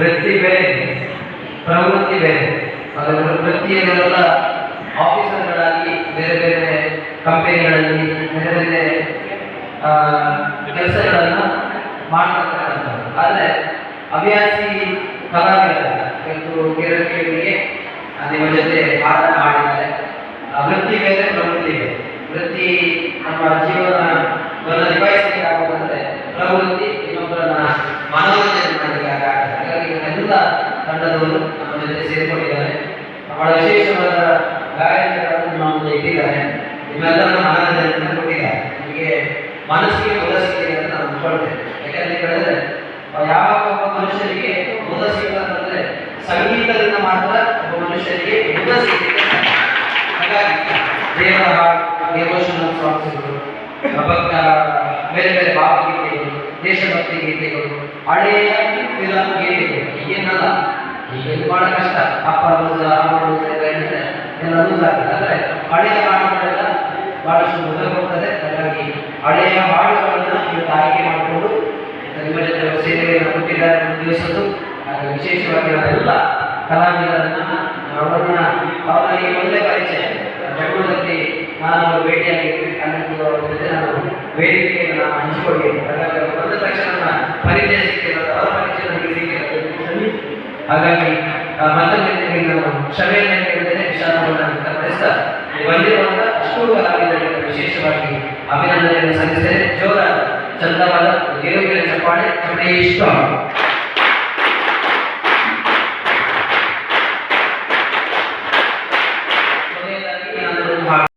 ವೃತ್ತಿ ಬೇರೆ ಪ್ರವೃತ್ತಿ ಬೇರೆ ಅದರ ವೃತ್ತಿಯಲ್ಲೆಲ್ಲ ಆಫೀಸರ್ಗಳಾಗಿ ಬೇರೆ ಬೇರೆ ಕಂಪನಿಗಳಲ್ಲಿ, ಬೇರೆ ಬೇರೆ ಕೆಲಸಗಳನ್ನು ಮಾಡ್ತಕ್ಕಂಥದ್ದು. ಆದರೆ ಹವ್ಯಾಸಿ ಕಲಾವಿದರು ಇವತ್ತು ನಿಮ್ಮ ಜೊತೆ ಆಟ ಮಾಡಿದ್ದಾರೆ. ವೃತ್ತಿ ಬೇರೆ ಪ್ರವೃತ್ತಿ ಬೇರೆ ವೃತ್ತಿ ನಮ್ಮ ಜೀವನವನ್ನು ನಿಭಾಯಿಸಲಿಕ್ಕೆ ಆಗುವುದಂದ್ರೆ ಪ್ರವೃತ್ತಿ ಇನ್ನೊಬ್ಬರನ್ನ ಮನೋರಂಜನೆ ಮಾಡಲಿಕ್ಕೆ ಆಗ್ತದೆ ಹಾಗಾಗಿ ಎಲ್ಲ ತಂಡದವರು ನಮ್ಮ ಜೊತೆ ಸೇರಿಕೊಂಡಿದ್ದಾರೆ. ಬಹಳ ವಿಶೇಷವಾದ ಗಾಯಕರನ್ನು ನಮ್ಮ ಮುಂದೆ ಇಟ್ಟಿದ್ದಾರೆ. ನಿಮ್ಮೆಲ್ಲರ ಮನೋರಂಜನೆಯನ್ನು ಕೊಟ್ಟಿದ್ದಾರೆ ನಿಮಗೆ ಮನಸ್ಸಿಗೆ ಮುದ ಸಿಕ್ಕಿದೆ ಅಂತ ನಾನು ಅಂದ್ಕೊಳ್ತೇನೆ ಯಾಕಂದ್ರೆ ಹೇಳಿದ್ರೆ ಯಾವಾಗ ಒಬ್ಬ ಮನುಷ್ಯನಿಗೆ ಮುದ ಸಿಗ್ತಂತಂದ್ರೆ ಸಂಗೀತದಿಂದ ಮಾತ್ರ ಒಬ್ಬ ಮನುಷ್ಯನಿಗೆ ಮುದ ಸಿಗುತ್ತೆ ಹಾಗಾಗಿ ದೇವರ ಡಿವೋಷನಲ್ ಸಾಂಗ್ಸ್ಗಳು ಭಕ್ತ ಬೇರೆ ಬೇರೆ ಭಾವಗೀತೆಗಳು, ದೇಶಭಕ್ತಿ ಗೀತೆಗಳು, ಹಳೆಯ ಫಿಲಂ ಗೀತೆಗಳು ಈಗೇನಲ್ಲ ಈಗ ಇದು ಬಹಳ ಕಷ್ಟ. ಅಪ್ಪ ಲೂಸ್ ಅಮ್ಮ ಲೂಸ್ ಎಲ್ಲ ಹೇಳಿದ್ರೆ ಎಲ್ಲ ಲೂಸ್ ಆಗ್ತದೆ. ಅಂದ್ರೆ ಹಳೆಯ ಹಾಡುಗಳೆಲ್ಲ ಬಹಳಷ್ಟು ಮೊದಲು ಹೋಗ್ತದೆ. ಹಾಗಾಗಿ ಹಳೆಯ ಹಾಡುಗಳನ್ನು ಇವತ್ತು ಆಯ್ಕೆ ಮಾಡಿಕೊಂಡು ನಿಮ್ಮ ಜೊತೆ ಸೇವೆಯನ್ನು ಕೊಟ್ಟಿದ್ದಾರೆ ದಿವಸದ್ದು. ಹಾಗೆ ವಿಶೇಷವಾಗಿ ಅವರೆಲ್ಲ ಕಲಾವಿದರನ್ನು, ಅವರನ್ನ, ಅವರಿಗೆ ಮೊದಲೇ ಪರಿಚಯ. ಜಗಳದಲ್ಲಿ ನಾನು ಭೇಟಿಯಾಗಿದ್ವಿ. ಕನ್ನಡ ಅವರ ಜೊತೆ ನಾನು ವೇದಿಕೆಯನ್ನು ನಾನು ಹಂಚಿಕೊಂಡಿದ್ದೆ ಹಾಗಾಗಿ ಬಂದ ತಕ್ಷಣ ನನ್ನ ಹಾಗಾಗಿ ಮತ್ತೊಂದು ಹೇಳಿದನು ಕ್ಷಮೆಯನ್ನು ಹೇಳಿದರೆ ವಿಷಾದವನ್ನು ವ್ಯಕ್ತಪಡಿಸ್ತ ಬಂದಿರುವಾಗ ಅಷ್ಟು ಕಲಾವಿದರಿಗೆ ವಿಶೇಷವಾಗಿ ಅಭಿನಂದನೆಯನ್ನು ಸಲ್ಲಿಸಿದರೆ ಜೋರ ಚಂದವಾದ ಗೆಲುವಿನ ಚಪ್ಪಾಳೆ ಚಪ್ಪಡಿ ಇಷ್ಟ